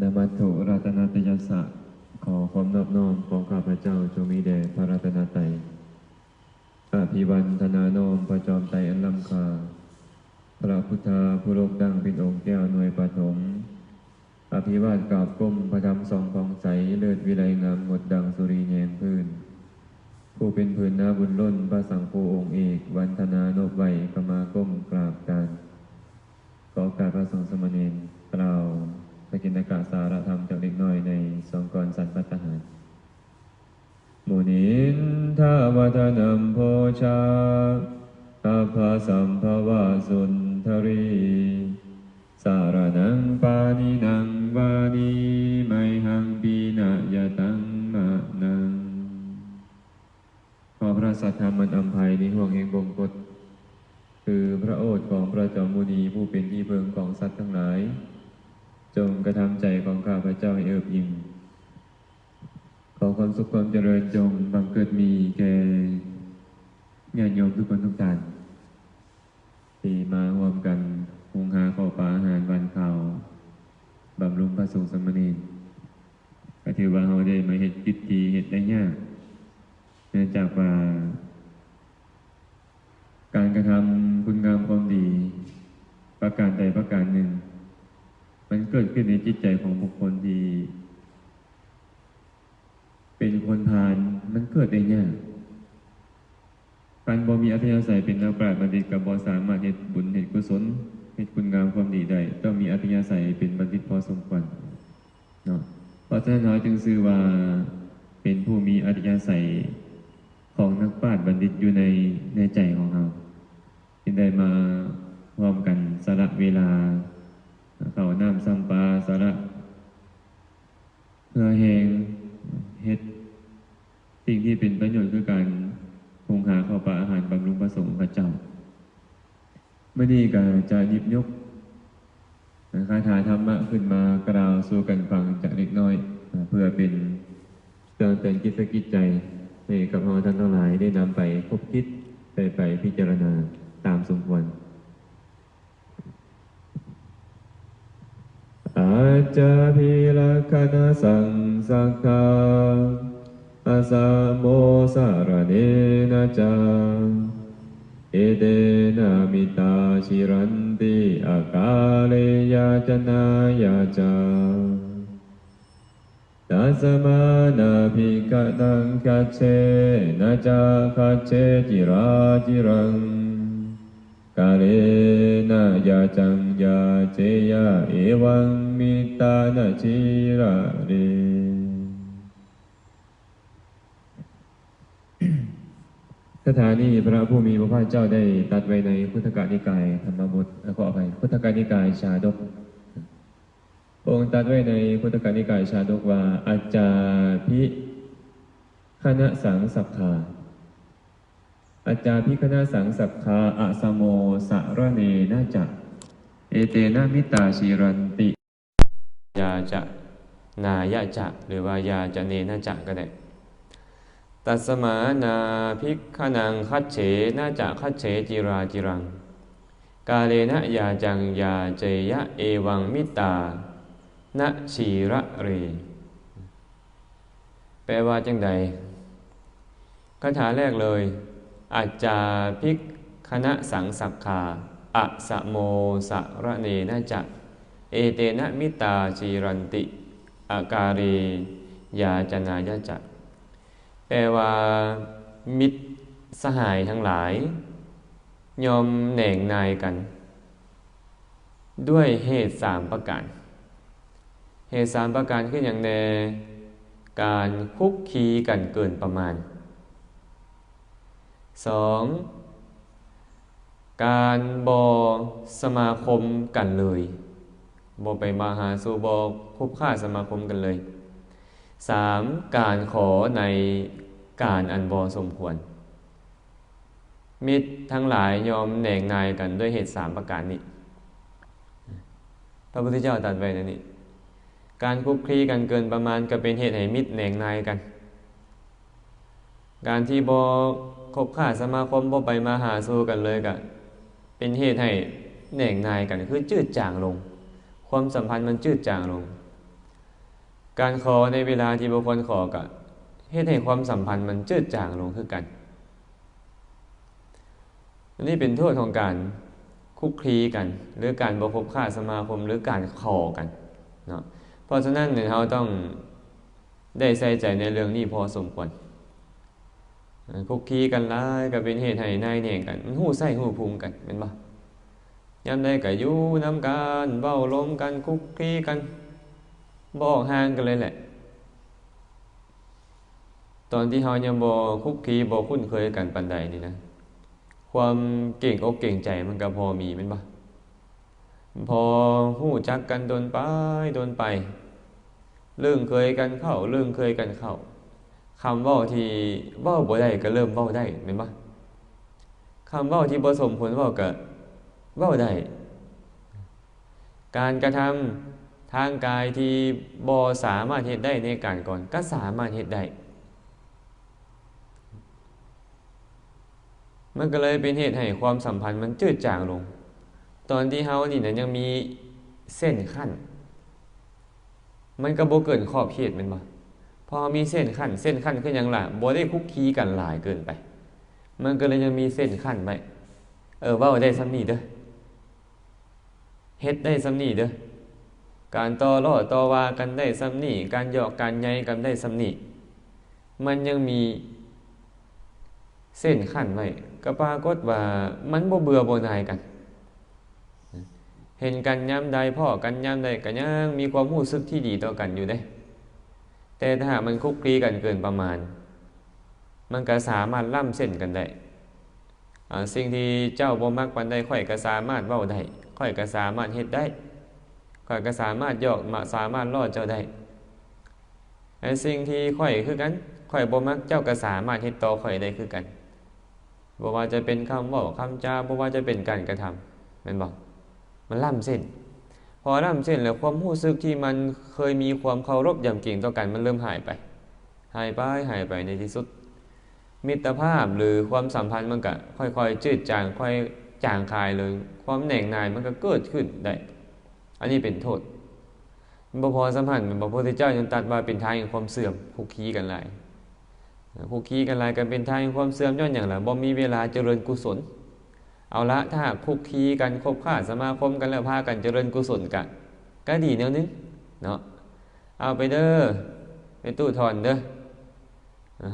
นามัตถุรัตนตยสสะขอความนอบน้อมของข้าพเจ้าจงมีแด่พระรัตนตรัยอภิวันธนาโนมประจอมไตอันล้ำค่าพระพุทธาผู้โลกดังเป็นองค์แก้วหน่วยปฐม อภิวาทกราบก้มพระธรรมสองของใส เลิศวิไลงามงดดังสุรีแยงพื้น ผู้เป็นพื้นนาบุญล้นพระสังโฆองค์เอก วันธนาโนบไวยกมาก้มกราบกันขอโอกาสพระสงฆ์สมณีกล่าว สกินกาสารธรรมจากเล็กน้อยในสองกรสันปัตตหารมุนินทาวทนัมโพชาอาภาสัมภวาสุนทรี สารนังปานินังวานีไมหังปีนะยตังมะนัง ขอพระสัทธรรมมันอัมภัยในห่วงแห่งบงกฎคือพระโอษฐ์ของพระจอมมุนีผู้เป็นที่เพิงของสัตว์ทั้งหลาย จงกระทำใจของข้าพเจ้าให้เอิบอิ่ม ขอความสุขความเจริญจงบังเกิดมีแก่ญาติโยมทุกคนทุกท่านที่มาร่วมกันหุงหาข้าวปลาอาหารวันข่าวบำรุงพระสงฆ์สมณีนก็ถือว่าเราได้มาเห็ดกิจดีเห็ดได้ยากเนื่องจากว่า การกระทำคุณงามความดี ประการใดประการหนึ่ง มันเกิดขึ้นในจิตใจของบุคคลที่เป็นคนทานมันเกิดได้ยากการบ่มีอัธยาศัยเป็นนักปราชญ์บัณฑิตกับบ่สามารถเหตุบุญเหตุกุศลเหตุคุณงามความดีได้ต้องมีอัธยาศัยเป็นบัณฑิตพอสมควรเนาะเพราะฉะนั้นเราจึงซื้อว่าเป็นผู้มีอัธยาศัยของนักปราชญ์บัณฑิตอยู่ในในใจของเราที่ได้มาร่วมกันสละเวลา เขาน้ำซ้ำปลาสละเพื่อแหงเฮ็ดสิ่งที่เป็นประโยชน์คือการคงหาข้าวปลาอาหารบำรุงพระสงฆ์พระเจ้าเมื่อนี้ก็จะยิบยกคาถาธรรมะขึ้นมากล่าวสู่กันฟังจากเล็กน้อย เพื่อเป็นเตือนเตือนกิจสกิจใจให้กับเราท่านทั้งหลายได้นำไปคบคิดไปไปพิจารณาตามสมควร อาจาพิลคณะสังสักขาอาสาโมสารเนนะจาเอเดนามิตาชิรันติอากาเลยาจนายาจาตัสมานาภิกตังคัจเชนะจาคัจเชจิราจิรังกาเลนะยาจังยาเจยะเอวัง มิตานจิระเรสถานี้พระผู้มีพระภาคเจ้าได้ตัดไว้ในพุทธกานิกายธรรมบทขออภัยพุทธกานิกายชาดกพระองค์ตรัดไว้ในพุทธกานิกายชาดกว่าอาจาพิคณะสังสักขาอาจาพิคณะสังสักขาอะสโมสะระเนนาจะเอเตนะมิตาชีรันติ ยาจะนายะจะหรือว่ายาจะเนนะจะก็ได้ตัสมานาภิกขนังคัจเฉนาจะคัจเฉจิราจิรัง กาเลนะยาจังยาเจยะเอวังมิตานะชีระเร แปลว่าจังใดคาถาแรกเลยอาจาภิกคณะสังสักขาอะสะโมสะระเนนะจะ เอเตนะมิตาชีรันติอาการียาจนายะจะแปลว่ามิตรสหายทั้งหลาย ยอมแหน่งนายกัน ด้วยเหตุสามประการ เหตุสามประการคืออย่างแนการคุกคีกันเกินประมาณสองการบอสมาคมกันเลย บไปมาหาสู่บอคุบค่าสมาคมกันเลยสามการขอในการอันบอสมควร มิตรทั้งหลายยอมแหน่งนายกันด้วยเหตุสามประการนี้ พระพุทธเจ้าตรัสไว้นะนี่ การคุกคลีกันเกินประมาณก็เป็นเหตุให้มิตรแหน่งนายกัน การที่บอคบค้าสมาคมบอไปมาหาสู่กันเลยก็เป็นเหตุให้แหน่งนายกันคือจืดจางลง ความสัมพันธ์มันจืดจางลง การขอในเวลาที่บุคคลขอก็เฮ็ดให้ความสัมพันธ์มันจืดจางลงคือกันนนี้เป็นโทษของการคุกคีกัน หรือการบคบค่าสมาคมหรือการขอกันเนาะเพราะฉะนั้นเนี่ยเราต้องได้ใส่ใจในเรื่องนี้พอสมควรคุกคีกันหลายก็เป็นเหตุให้นายแหน่งกันมันหู้ใส่หู้ภูมิกันเป็นบ่ ยามใดก็อยู่นำกันเว้าลมกันคุกคีกันบอกห่างกันเลยแหละ ตอนที่เฮายังบ่คุกคีบ่คุ้นเคยกันปานใดนี่นะ ความเก่งอกเก่งใจมันก็พอมีแม่นบ่พอฮู้จักกันโดนไปโดนไป เรื่องเคยกันเข้าเรื่องเคยกันเข้าคำเว้าที่เว้าบ่ได้ก็เริ่มเว้าได้แม่นบ่คำเว้าที่บ่สมผลเว้าก็ เว้าได้การกระทำทางกายที่บ่สามารถเฮ็ดได้ในการก่อนก็สามารถเฮ็ดได้มันก็เลยเป็นเหตุให้ความสัมพันธ์มันจืดจางลง ตอนที่เฮานี่นะยังมีเส้นขั้น มันก็บ่เกินขอบเขตมันบ่พอมีเส้นขั้น เส้นขั้นคือหยังล่ะบ่ได้คุกคีกันหลายเกินไป มันก็เลยยังมีเส้นขั้นไว้เออว้าได้ซ้ำนี้เด้อ เฮ็ดได้ซ้ำนี้เด้อการต่อล้อต่อว่ากันได้ซ้ำนี้การหยอกการใยกันได้ซ้ำนี้มันยังมีเส้นขั้นไว้ก็ปรากฏว่ามันบ่เบื่อบ่นายกัน เห็นกันยามใดพ่อกันยามใดก็ยังมีความรู้สึกที่ดีต่อกันอยู่เด้ แต่ถ้าหากมันคุกคีกันเกินประมาณ มันก็สามารถล่ำเส้นกันได้ สิ่งที่เจ้าบ่มักปานใดข่อยก็สามารถเว้าได้ข่อยก็สามารถเฮ็ดได้ข่อยก็สามารถยอกมาสามารถล่อเจ้าได้ไอ้สิ่งที่ข่อยคือกันข่อยบ่มักเจ้าก็สามารถเฮ็ดต่อข่อยได้คือกันบ่ว่าจะเป็นคำว้าคำจาบ่ว่าจะเป็นการกระทำม่นบ่มันล่ำเส้น พอล่ำเส้นแล้วความรู้สึกที่มันเคยมีความเคารพยำเกรงต่อกันมันเริ่มหายไป หายไปหายไปในที่สุด มิตรภาพหรือความสัมพันธ์มันก็ค่อยๆ จืดจางค่อยจางคายเลย ความแหน่งนายมันก็เกิดขึ้นได้ อันนี้เป็นโทษบพอสัมพันธ์พระพุทธเจ้ายังตรัสว่าเป็นทางแห่งความเสื่อมคุกคีกันหลายคุกคีกันหลายกันเป็นทางแห่งความเสื่อมย้อนอย่างไรบ่มีเวลาเจริญกุศล เอาละถ้าคุกคีกันคบค้าสมาคมกันแล้วพากันเจริญกุศลกันก็ดีแนวนึงเนาะเอาไปเด้อไปตู้ทอนเด้อ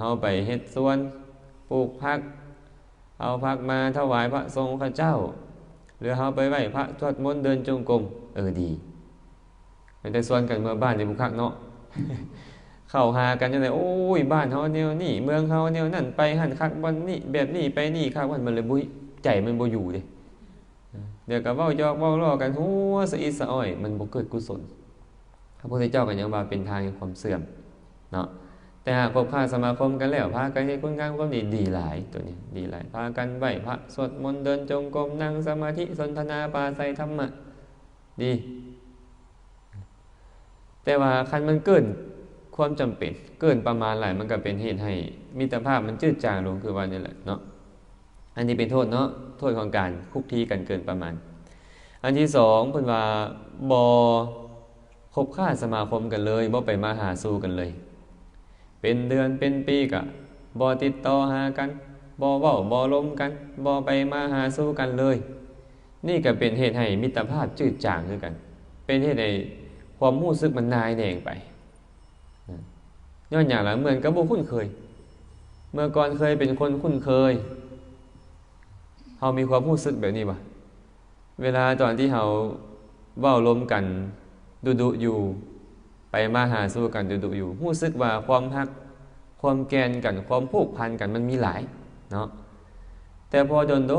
เฮาไปเฮ็ดสวนปลูกผัก เอาผักมาถวายพระทรงพระเจ้า หรือเฮาไปไหว้พระสวดมนต์เดินจงกรมเออดีแต่ส่วนกันเมื่อบ้านในบุคักเนาะเข้าหากันจังไดโอ้ยบ้านเฮาแนวนี้เมืองเฮาแนวนั้นไปหั่นคักวันนี้แบบนี้ไปนี่คักวันมันเลยบุยใจมันบ่อยู่เด้เดี๋ยวก็เว้าหยอกเว้าล้อกันหัวสะอิดสะอ้อย มันบ่เกิดกุศลพระพุทธเจ้าก็ยังว่าเป็นทางแห่งความเสื่อมเนาะ แต่หากคบค้าสมาคมกันแล้วพากันเฮ็ดคุณงามความดีดีหลายตัวนี้ดีหลายพากันไหวพระสวดมนต์เดินจงกรมนั่งสมาธิสนทนาปาศัยธรรมะดี แต่ว่าคันมันเกินความจำเป็น เกินประมาณหลายมันก็เป็นเหตุให้มิตรภาพมันจืดจางลงคือว่านี่แหละเนาะอันนี้เป็นโทษเนาะโทษของการคุกทีกันเกินประมาณ อันที่สองเพิ่นว่าบ่คบค้าสมาคมกันเลยบ่ไปมาหาสู่กันเลย เป็นเดือนเป็นปีก็บ่ติดต่อหากันบ่เว้าบ่ลมกันบ่ไปมาหาสู่กันเลย นี่ก็เป็นเหตุให้มิตรภาพจืดจางคือกัน เป็นเหตุให้ความรู้สึกมันนายแหน่งไปย้อนอย่างละเหมือนกับบ่คุ้นเคย เมื่อก่อนเคยเป็นคนคุ้นเคยเฮามีความรู้สึกแบบนี้บ่เวลาตอนที่เฮาเว้าลมกันดุๆอยู่ มาหาสู่กันดุๆอยู่รู้สึกว่าความฮักความแกนกันความผูกพันกันมันมีหลายเนาะแต่พอโดนโด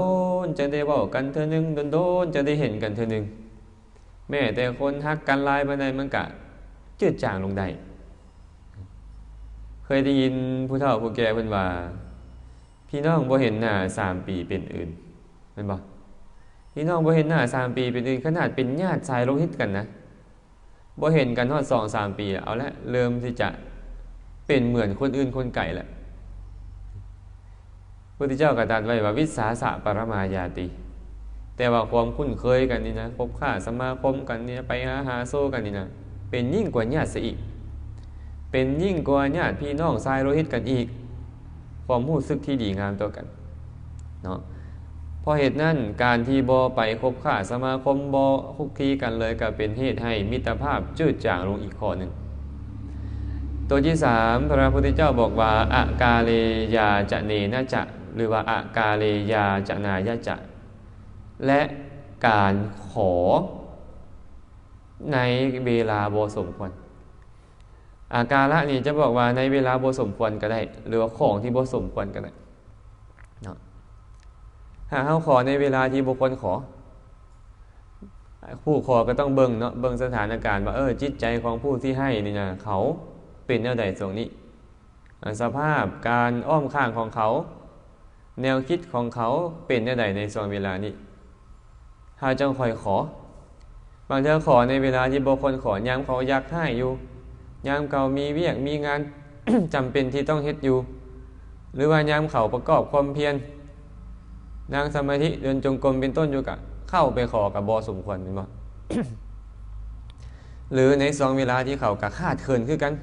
นจะได้เว้ากันเทื่อนึงโดนโดนจะได้เห็นกันเทื่อนึงแม้แต่คนฮักกันลายปานใดมันก็จืดจางลงได้เคยได้ยินผู้เฒ่าผู้แก่เพิ่นว่า พี่น้องบ่เห็นหน้าสามปีเป็นอื่นแม่นบ่พี่น้องบ่เห็นหน้าสามปีเป็นอื่นขนาดเป็นญาติสายโลหิตกันนะ บ่เห็นกันฮอด2 3ปี เอาละเริ่มที่จะเป็นเหมือนคนอื่นคนไก่แหละพระพุทธเจ้าก็ตรัสไว้ว่าวิสาสะปรมายาติ แต่ว่าความคุ้นเคยกันนี่นะคบค้าสมาคมกันนี่ไปหาหาโซกันนี่นะเป็นยิ่งกว่าญาติเสียอีก เป็นยิ่งกว่าญาติพี่น้องสายโลหิตกันอีก ความรู้สึกที่ดีงามต่อกันเนาะ ราะเหตุนั้นการที่บอไปคบค้าสมาคมบอคุกคีกันเลยก็เป็นเหตุให้มิตรภาพจืดจางลงอีกข้อหนึ่งตัวที่สามพระพุทธเจ้าบอกว่าอากาเลยาจะเนนะจะ หรือว่าอากาเลยาจะนายะจะ และการขอในเวลาบสมควร อาการะนี่จะบอกว่าในเวลาบสมควรก็ได้ หรือว่าของที่บสมควรก็ได้ หากเขาขอในเวลาที่บุคคลขอ ผู้ขอก็ต้องเบิ่งเนาะเบิ่งสถานการณ์ว่าเออจิตใจของผู้ที่ให้นี่นะเขาเป็นแนวใดตรงนี้สภาพการอ้อมข้างของเขา แนวคิดของเขาเป็นแนวใดในส่วนเวลานี้ถ้าจังคอยขอ บางเทื่อขอในเวลาที่บุคคลขอยามเขาอยากให้อยู่ยามเขามีเวียกมีงานจำเป็นที่ต้องเฮ็ดอยู่ หรือว่ายามเขาประกอบความเพียร นางสมาธิเดินจงกรมเป็นต้นอยู่กะเข้าไปขอกับบอสมควรเป็นบ่หรือในสองเวลาที่เขากะคาดเคินคือกัน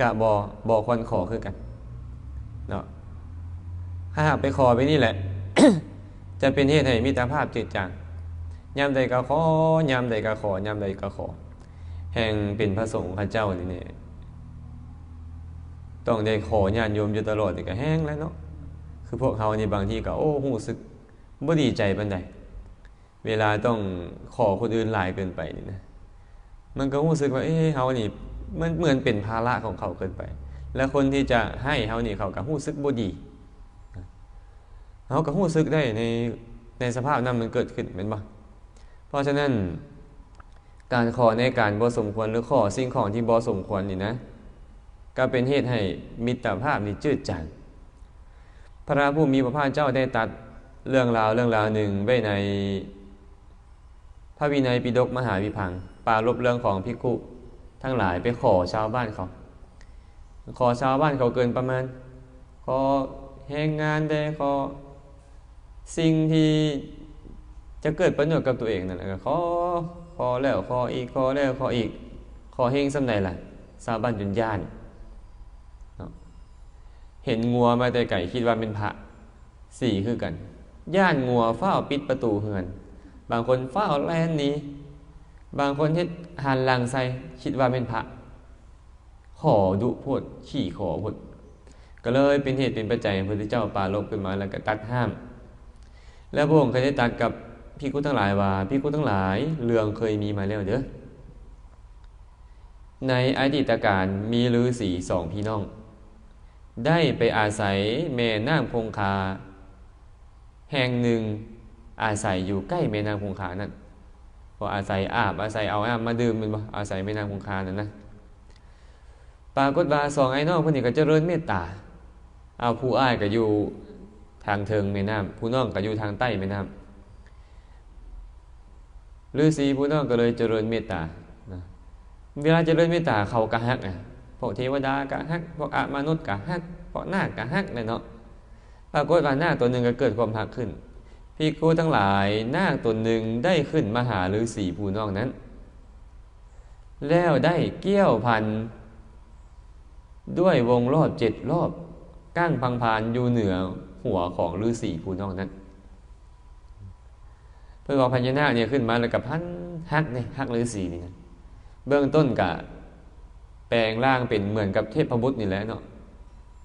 กะบอบอควรขอคือกันเนาะถ้าหากไปขอไปนี่แหละ จะเป็นเหตุให้มิตรภาพจืดจางยามใดก็ขอยามใดก็ขอยามใดก็ขอ แห่งเป็นพระสงฆ์ข้าเจ้านี่เนี่ยต้องได้ขอญาติโยมอยู่ตลอดนี่ก็แห้งแล้วเนาะ คือพวกเขานี่บางทีก็โอ้รู้สึกบ่ดีใจปานใดเวลาต้องขอคนอื่นหลายเกินไปนี่นะมันก็รู้สึกว่าเอ้เฮานี่มันเหมือนเป็นภาระของเขาเกินไป แล้วคนที่จะให้เฮานี่เขาก็รู้สึกบ่ดีเฮาก็รู้สึกได้ในในสภาพนั้นมันเกิดขึ้นเป็นบ่เพราะฉะนั้นการขอในการบ่สมควรหรือขอสิ่งของที่บ่สมควรนี่นะ ก็เป็นเหตุให้มิตรภาพนี่จืดจาง พระผู้มีพระภาคเจ้าได้ตัดเรื่องราวเรื่องราวหนึ่งไว้ใน พระวินัยปิฎกมหาวิพังปรารบเรื่องของภิกุทั้งหลายไปขอชาวบ้านเขา ขอชาวบ้านเขาเกินประมาณ ขอแห่งงานได้ขอสิ่งที่จะเกิดประโยชน์กับตัวเองนั่นแหละขอขอแล้วขออีกขอแล้วขออีกขอเฮงสำใดล่ะ ชาวบ้านจนย่านเนาะ เห็นงัวมาแต่ไก่คิดว่าเป็นพระสี่คือกัน ย่านงัวเฝ้าปิดประตูเฮือน บางคนเฝ้าแลนนี้บางคนเฮ็ดหันหลังใส่คิดว่าเป็นพระขอดุพดขี่ขอพดก็เลยเป็นเหตุเป็นปัจจัยให้พระเจ้าปาลบขึ้นมาแล้วก็ตัดห้าม แล้วพระองค์เคยได้ตัดกับพี่กุทั้งหลายว่าพี่กุทั้งหลายเรื่องเคยมีมาแล้วเด้อในอดีตการมีฤาษีสองพี่น้อง ได้ไปอาศัยแม่น้ำคงคา แห่งหนึ่งอาศัยอยู่ใกล้แม่น้ำคงคานั่นพออาศัยอาบอาศัยเอาอาบมาดื่มมันบ่อาศัยแม่น้ำคงคานั่นนะปรากฏว่าสองไอ้น้องเพิ่นนี่ก็เจริญเมตตา เอาผู้อ้ายก็อยู่ทางเทิงแม่น้ำผู้น้องก็อยู่ทางใต้แม่น้ำฤาษีผู้น้องก็เลยเจริญเมตตาเวลาเจริญเมตตาเขาก็ฮักอะ วกเทวดาก็ฮักพวกอมนุษย์ก็ฮักพวกนาคก็ฮักเลยเนาะปรากฏว่านาคตัวหนึ่งก็เกิดความฮักขึ้นพี่ครูทั้งหลายนาคตัวหนึ่งได้ขึ้นมาหาฤาษีผู้นองนั้น แล้วได้เกี้ยวพัน ด้วยวงรอบเจ็ดรอบก้างพังพานอยู่เหนือหัวของฤาษีผู้นองนั้น เพื่อเอาพญานาคเนี่ยขึ้นมาแล้วกับพันฮักเนี่ยฮักฤาษีนี่นะเบื้องต้นกะ ลงร่างเป็นเหมือนกับเทพบุตรนี่แหละเนาะ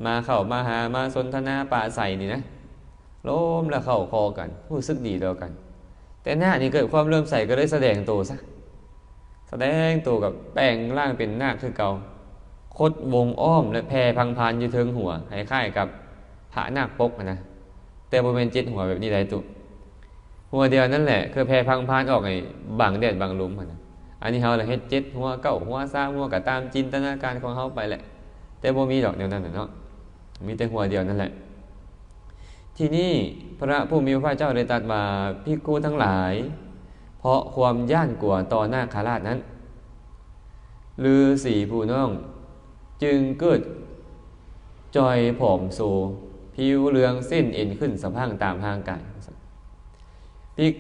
มาเข้ามาหามาสนทนาป่าใส่นี่นะล้มแล้วเข้าคอกันรู้สึกดีแล้วกัน แต่หน้านี่เกิดความเริ่มใส่ก็เลยแสดงตัวซะแสดงตัวกับแปลงร่างเป็นนาคคือเก่าคดวงอ้อมและแพรพังพานอยู่เทิงหัวคล้ายๆกับพระนาคปกนะแต่บริเวณจิตหัวแบบนี้ได้ตุหัวเดียวนั่นแหละ คือแพรพังพานออกไอ้บางแดดบางลมอะนะ อันนี้เขาเลยเฮ็ดเจ็ดหัวเก้าหัวสามหัวก็ตามจินตนาการของเขาไปแหละ แต่บ่มีดอกเดียวนั้นน่ะเนาะมีแต่หัวเดียวนั่นแหละ ที่นี่พระผู้มีพระเจ้าได้ตรัสมาพิกูทั้งหลาย เพราะความย่านกลัวต่อหน้าคาราชนั้นลือสีผู้น้อง จึงเกิดจอยผอมโซผิวเรืองเส้นเอ็นขึ้นสะพังตามทางกายพิก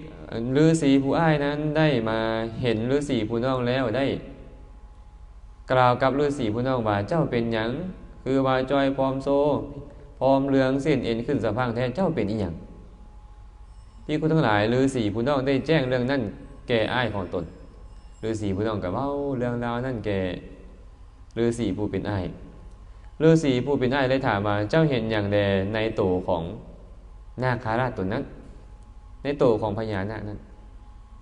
ฤาษีผู้อ้ายนั้นได้มาเห็นฤาษีผู้น้องแล้วได้ กล่าวกับฤาษีผู้น้องว่าเจ้าเป็นหยังคือว่าจอยพร้อมโซพร้อมเรืองเส้นเอ็นขึ้นสะพังแท้เจ้าเป็นอีหยังที่คุณทั้งหลายฤาษีผู้น้องได้แจ้งเรื่องนั้นแก่อ้ายของตนฤาษีผู้น้องกับเว้าเรื่องราวนั่นแก่ฤาษีผู้เป็นอ้ายฤาษีผู้เป็นอ้ายเลยถามว่าเจ้าเห็นอย่างใดในโตของนาคาราชตนนั้น ในโตของพญานาคนั้น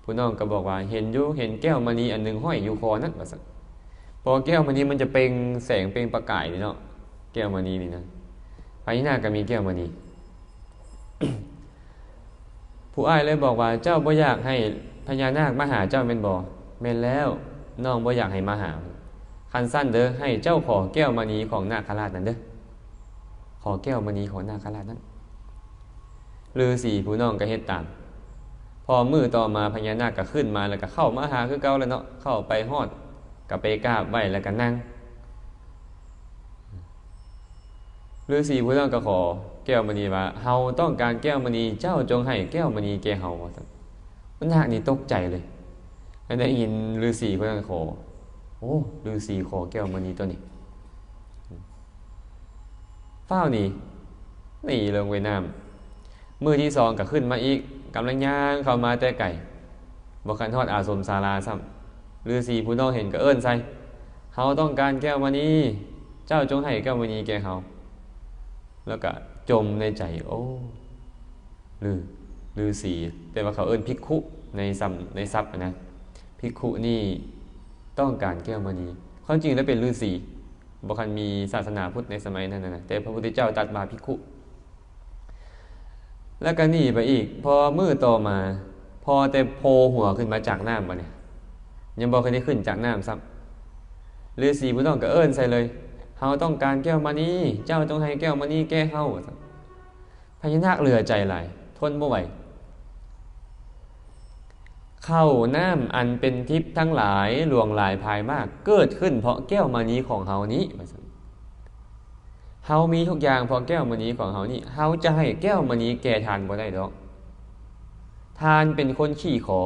ผู้น้องก็บอกว่าเห็นอยู่เห็นแก้วมณีอันหนึ่งห้อยอยู่คอนั่นว่าซั่นเพอแก้วมณีมันจะเปล่งแสงเปล่งประกายนี่เนาะแก้วมณีนี่นะพญานาคก็มีแก้วมณีผู้อ้ายเลยบอกว่าเจ้าบ่อยากให้พญานาคมาหาเจ้าแม่นบ่แม่นแล้วน้องบ่อยากให้มาหาคันสั้นเด้อให้เจ้าขอแก้วมณีของนาคราชนั้นเด้อขอแก้วมณีของนาคราชนั้น ฤาษีผู้น้องก็เฮ็ดตาม พอมือต่อมาพญานาคก็ขึ้นมาแล้วก็เข้ามาหาคือเก่าแล้วเนาะเข้าไปฮอดก็ไปกราบไหว้แล้วก็นั่งฤาษีผู้น้องก็ขอแก้วมณีว่าเฮาต้องการแก้วมณีเจ้าจงให้แก้วมณีแก่เฮาว่าซั่นมันนาคนี่ตกใจเลยแล้วได้ยินฤาษีผู้นั้นขอโอ้ฤาษีขอแก้วมณีตัวนี้เฝ้านี่นี่ลงไว้น้ำ มือที่สองก็ขึ้นมาอีกกำลังย่างเข้ามาแต่ไก่บคันทอดอาสมศาลาซ้ำฤาษีผู้น้องเห็นก็เอิ้นใส่เฮาต้องการแก้วมณีเจ้าจงให้แก้วมณีแก่เฮาแล้วก็จมในใจโอ้ลือฤาษีแต่ว่าเขาเอิ้นภิกขุในซ้ำในซับนะภิกขุนี่ต้องการแก้วมณีความจริงแล้วเป็นฤาษีบุคันมีศาสนาพุทธในสมัยนั้นนะแต่พระพุทธเจ้าตรัดมาภิกขุ แล้วก็หนีไปอีก พอมือต่อมา พอแต่โพหัวขึ้นมาจากน้ำมาเนี่ยยังบอกคยได้ขึ้นจากน้ำซ้ำฤาษีผู้ต้องก็เอิ้นใส่เลยเฮาต้องการแก้วมณีเจ้าจงให้แก้วมณีแก้เฮาพญานาคเหลือใจหลายทนบ่ไหวเข้าน้ำอันเป็นทิพย์ทั้งหลายหลวงหลายภายมาก เกิดขึ้นเพราะแก้วมณีของเฮานี้ว่าซั่ เฮามีทุกอย่างพราะแก้วมณีของเฮานี้เฮาจะให้แก้วมณีแก่ทานบ่ได้ดอก ทานเป็นคนขี้ขอ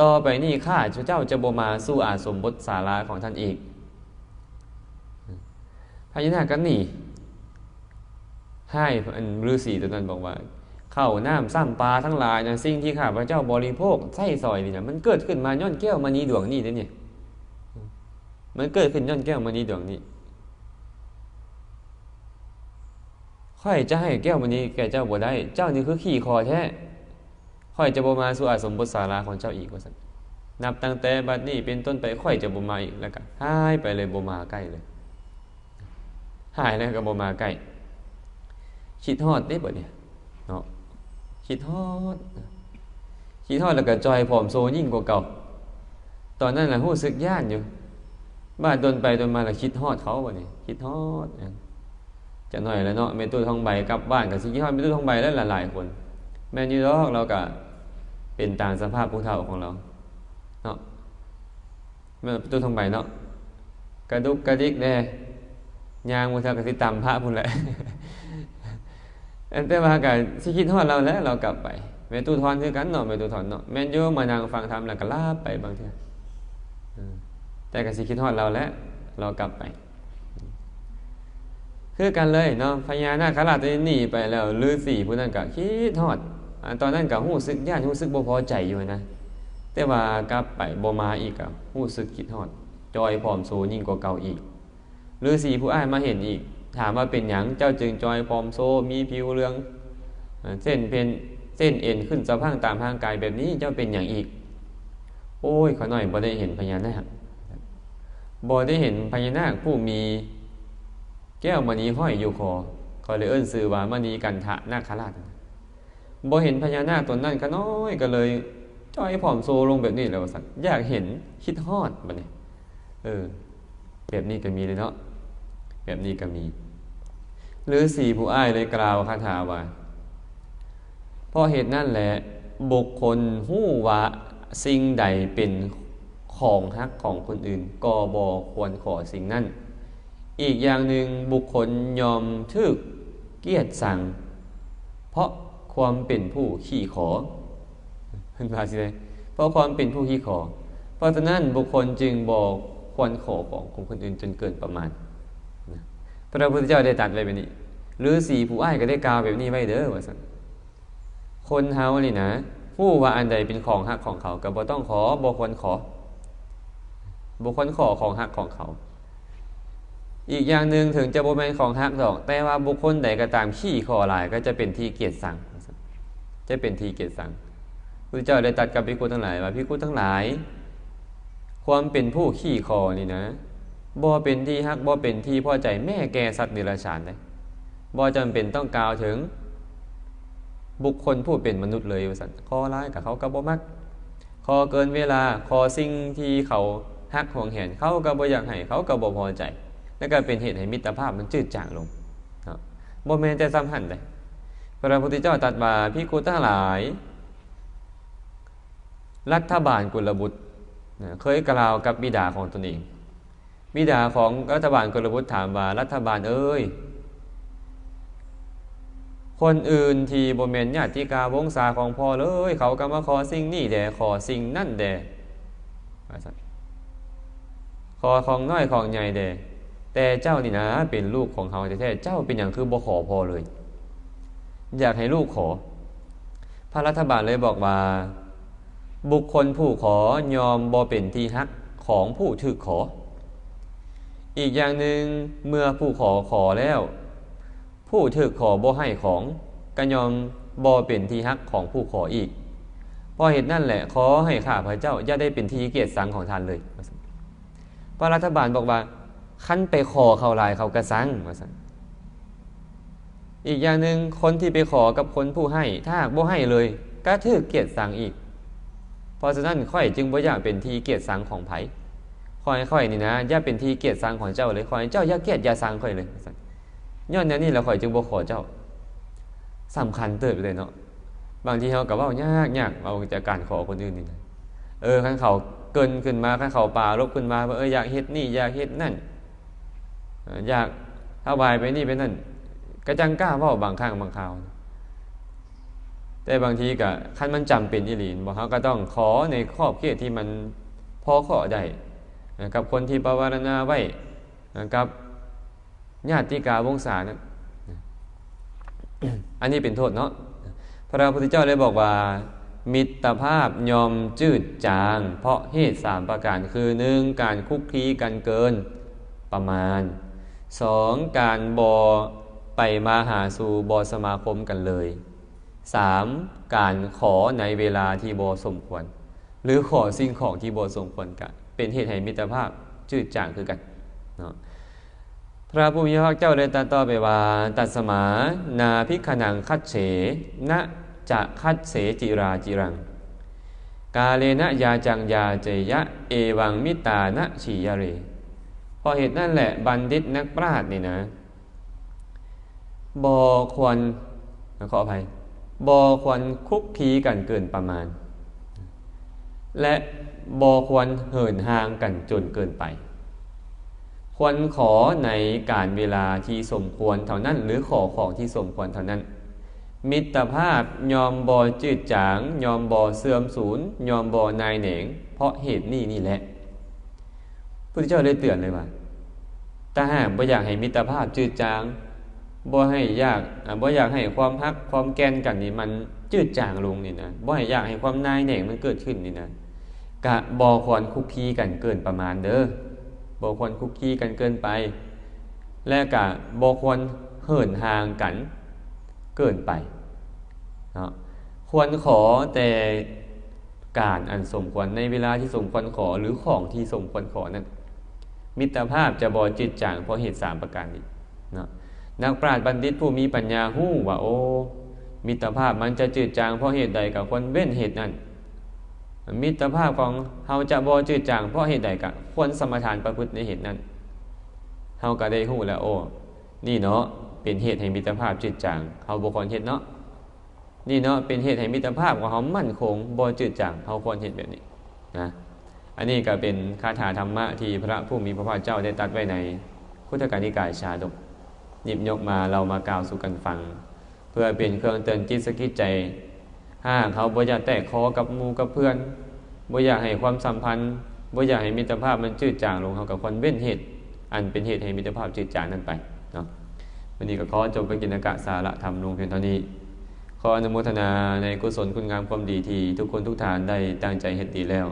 ต่อไปนี่ข้าเจ้าจะบ่มาสู้อาสมบทศาลาของท่านอีกพญานาคก็หนีให้อันฤาษีตัวนั้นบอกว่าเข้าวน้ำซ้ำปลาทั้งหลายนะสิ่งที่ข้าพระเจ้าบริโภคไส้ซอยนี่นะมันเกิดขึ้นมาย้อนแก้วมณีดวงนี้เด้เนี่ยมันเกิดขึ้นย้อนแก้วมณีดวงนี้ ค่อยจะให้แก้วมณีแก่เจ้าบ่ได้ เจ้านี่คือขี่คอแท้ค่อยจะบ่มาสู่อาสมบทศาลาของเจ้าอีกว่าซั่นนับตั้งแต่บัดนี้เป็นต้นไปค่อยจะบ่มาอีกแล้วก็หายไปเลยบ่มาใกล้เลยหายแล้วก็บ่มาใกล้คิดฮอดได้บ่เนี่ยเนาะคิดฮอดคิดฮอดแล้วก็จอยผอมโซยิ่งกว่าเก่า ตอนนั้นน่ะรู้สึกย่านอยู่บ้านดนไปดนมาแล้วคิดฮอดเขาบ่เนี่ยคิดฮอดเนี่ย จะหน่อยแล้วเนาะเมตู้ทองใบกลับบ้านกับสิคิดฮอดเมตู้ทองใบแล้วหลายๆคน แม่นอยู่ดอกเราก็เป็นตามสภาพผู้เฒ่าของเราเนาะแม่นตู้ทองใบเนาะกระดุกกระดิกแน่ยางมือเท่ากระสิตำพระพุ่นแหละอันแต่ว่าก็สิคิดฮอดเราแล้วเรากลับไปแม่ตู้ทอนคือกันเนาะแม่ตู้ทอนเนาะแม่นยู่มานั่งฟังธรรมแล้วก็ลาไปบางเทื่ออืมแต่ก็สิคิดฮอดเราแล้วเรากลับไป คือกันเลยเนาะพญานาคราชตัวนี้หนีไปแล้วฤาษีผู้นั้นก็คิดฮอดตอนนั้นก็ฮู้สึกย่านฮู้สึกบ่พอใจอยู่นะ แต่ว่ากลับไปบ่มาอีกก็ฮู้สึกคิดฮอด จอยพร้อมโซยิ่งกว่าเก่าอีกฤาษีผู้อ้ายมาเห็นอีก ถามว่าเป็นหยังเจ้าจึงจอยพร้อมโซมีผิวเรืองเส้นเป็นเส้นเอ็นขึ้นสะพังตามร่างกายแบบนี้เจ้าเป็นอย่างอีก โอ้ยขอหน่อยบ่ได้เห็นพญานาคบ่ได้เห็นพญานาคผู้มี แก้วมณีห้อยอยู่คอเขาเลยเอิ้นซื้อว่ามณีกันทะนาคราชบ่เห็นพญานาคตนนั้นก็น้อยก็เลยจ้อยผอมโซลงแบบนี้แล้วสัตว์อยากเห็นคิดฮอดบัดนี้เออ แบบนี้ก็มีเลยเนาะแบบนี้ก็มี หรือสี่ผู้อ้ายเลยกล่าวคาถาว่าเพราะเหตุนั่นแหละ บุคคลหู้ว่าสิ่งใดเป็นของฮักของคนอื่นก็บ่ควรขอสิ่งนั้น อีกอย่างหนึ่งบุคคลยอมทึกเกียรติสั่ง เพราะความเป็นผู้ขี้ขอเห็นภาสิเลยเพราะความเป็นผู้ขี้ขอ เพราะฉะนั้นบุคคลจึงบอกควรขอของของคนอื่นจนเกินประมาณพระพุทธเจ้าได้ตรัสไว้แบบนี้ หรือสีผู้อ้ายก็ได้กล่าวแบบนี้ไว้เด้อว่าซั่นคนเฮานี่นะผู้ว่าอันใดเป็นของฮักของเขาก็บ่ต้องขอบ่ควรขอบ่ควรขอของฮักของเขา อีกอย่างหนึ่งถึงจะบแมนของฮักดอก แต่ว่าบุคคลใดก็ตามขี้ขอลายก็จะเป็นที่เกียรติสังจะเป็นที่เกียรติสังพระเจ้าได้ตัดกับพิกุทั้งหลายว่าพิกุทั้งหลาย ความเป็นผู้ขี้คอนี่นะบ่เป็นที่ฮักบ่เป็นที่พอใจแม่แกสัตว์เดรัจฉานได้บ่จำเป็นต้องกล่าวถึง บุคคลผู้เป็นมนุษย์เลยว่าซั่นคอร้ายกับเขาก็บ่มักคอเกินเวลาคอสิ่งที่เขาฮักห่วงแหนเขาก็บ่อยากให้เขาก็บ่พอใจ แล้วก็เป็นเหตุให้มิตรภาพมันจืดจางลงบ่แม่นแต่ซ้ำหันเลยพระพุทธเจ้าตรัสว่าพิกุทั้งหลาย รัฐบาลกุลบุตรเคยกล่าวกับบิดาของตนเอง บิดาของรัฐบาลกุลบุตรถามว่ารัฐบาลเอ้ย คนอื่นที่บ่แม่นญาติกาวงศาของพ่อเลย เขาก็มาขอสิ่งนี้แด่ขอสิ่งนั่นแด่ขอของน้อยของใหญ่แด่ แต่เจ้านี่นะเป็นลูกของเขาแท้ๆเจ้าเป็นอย่างคือบ่ขอพอเลย อยากให้ลูกขอ พระรัฐบาลเลยบอกว่า บุคคลผู้ขอยอมบ่เป็นที่ฮักของผู้ถือขอ อีกอย่างหนึ่งเมื่อผู้ขอขอแล้ว ผู้ถือขอบ่ให้ของก็ยอมบ่เป็นที่ฮักของผู้ขออีกพราะเหตุนั่นแหละขอให้ข้าพระเจ้าอย่าได้เป็นที่เกียรติสังของท่านเลยพระรัฐบาลบอกว่า ขั้นไปขอเขาลายเขากระสังว่าซั่นอีกอย่างหนึ่งคนที่ไปขอกับคนผู้ให้ ถ้าหากบ่ให้เลยก็ถือเกียรติสังอีก เพราะฉะนั้นค่อยจึงบ่อยากเป็นที่เกียรติสังของไผค่อยค่อยนี่นะอย่าเป็นที่เกียรติสังของเจ้าเลยค่อยเจ้าอย่าเกียรติอย่าสังค่อยเลยย้อนแนวนี้แล้วค่อยจึงบ่ขอเจ้าสำคัญเติบเลยเนาะบางทีเฮาก็เว้ายากยากเอาจากการขอคนอื่นนี่นะเออคันเขาเกินขึ้นมาคันเขาป่ารบขึ้นมาว่าเอออยากเฮ็ดนี่อยากเฮ็ดนั่น อยากถวาบายไปนี่ไปนั่นก็จังกล้าเว้าบางครั้งบางคราว แต่บางทีก็คันมันจำเป็นอีหลีนบอกเขาก็ต้องขอในขอบเขตที่มันพอขอได้กับคนที่ปวารณาไว้กับญาติกาวงศานั้นอันนี้เป็นโทษเนาะพระพุทธเจ้าเลยบอกว่า มิตรภาพยอมจืดจาง เพราะเหตุสามประการคือหนึ่งการคุกคีกันเกินประมาณ สองการบอไปมาหาสู่บอสมาคมกันเลยสามการขอในเวลาที่บอสมควร หรือขอสิ่งของที่บอสมควรกัน เป็นเหตุให้มิตรภาพจืดจางคือกันเนาะพระผู้มีพระภาคเจ้าเลยตรัสต่อไปว่าตัสมานาพิขนังคัดเฉนะจะคัดเสจิราจิรัง กาเลนะยาจังยาเจยะ เอวังมิตานะชียเร ราะเหตุนั่นแหละบัณฑิตนักปราชญ์นี่นะ บอควรขออภัย บอควรคุกคีกันเกินประมาณ และบอควรเหินห่างกันจนเกินไป ควรขอในการเวลาที่สมควรเท่านั้น หรือขอของที่สมควรเท่านั้น มิตรภาพยอมบอจืดจาง ยอมบอเสื่อมสูญยอมบอนายเหนง เพราะเหตุนี้นี่แหละพระเจ้าเลยเตือนเลยว่า ถ้าหากบ่อยากให้มิตรภาพจืดจางบ่ให้ยากบ่อยากให้ความฮักความแกนกันนี่มันจืดจางลงนี่นะบ่ให้อยากให้ความนายเหน่งมันเกิดขึ้นนี่นะกะบอควรคุกคีกันเกินประมาณเด้อบอควรคุกคีกันเกินไป และกะบอควรเหินห่างกันเกินไปเนาะควรขอแต่การอันสมควรในเวลาที่สมควรขอหรือของที่สมควรขอนั้น มิตรภาพจะบอจิตจางเพราะเหตุสามประการนี้เนาะนักปราชญ์บัณฑิตผู้มีปัญญาหู้ว่าโอ้มิตรภาพมันจะจืดจางเพราะเหตุใดกับคนเว้นเหตุนั้น มิตรภาพของเฮาจะบ่จืดจางเพราะเหตุใดกับควรสมทานประพฤติในเหตุนั้นเฮาก็ได้หู้แล้วโอ้นี่เนาะเป็นเหตุให้มิตรภาพจืดจางเฮาบ่ควรเฮ็ดเนาะนี่เนาะเป็นเหตุให้มิตรภาพของเฮามั่นคงบ่จืดจางเฮาควรเฮ็ดแบบนี้นะ อันนี้ก็เป็นคาถาธรรมะที่พระผู้มีพระภาคเจ้าได้ตรัสไว้ในพุทธกานิกายชาดกหยิบยกมาเรามากล่าวสู่กันฟัง เพื่อเป็นเครื่องเตือนจิตสกิจใจห้าเขาบ่อยากแตกคอกับมูกับเพื่อนบ่อยากให้ความสัมพันธ์บ่อยากให้มิตรภาพมันจืดจางลงเฮากับคนเว้นเหตุ อันเป็นเหตุให้มิตรภาพจืดจางนั้นไปเนาะวันนี้ก็ขอจบไปกินอากาศสาระธรรมลงเพียงเท่านี้ ขออนุโมทนาในกุศลคุณงามความดีที่ทุกคนทุกทานได้ตั้งใจเฮ็ดดีแล้ว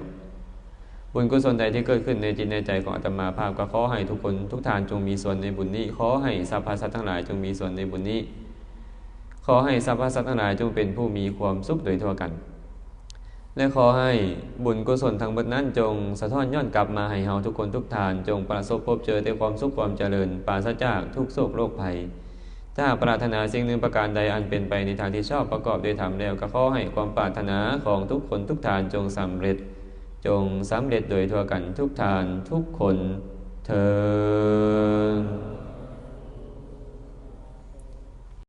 บุญกุศลใดที่เกิดขึ้นในจิตในใจของอาตมาภาพก็ขอให้ทุกคนทุกทานจงมีส่วนในบุญนี้ ขอให้สรรพสัตว์ทั้งหลายจงมีส่วนในบุญนี้ ขอให้สรรพสัตว์ทั้งหลายจงเป็นผู้มีความสุขโดยทั่วกัน และขอให้บุญกุศลทั้งหมดนั้นจงสะท้อนย้อนกลับมาให้เฮาทุกคนทุกทานจงประสบพบเจอแต่ความสุขความเจริญปราศจากทุกโศกโรคภัยถ้าปรารถนาสิ่งหนึ่งประการใดอันเป็นไปในทางที่ชอบประกอบด้วยธรรมแล้วก็ขอให้ความปรารถนาของทุกคนทุกทานจงสำเร็จ จงสำเร็จโดยทั่วกันทุกทานทุกคนเธอ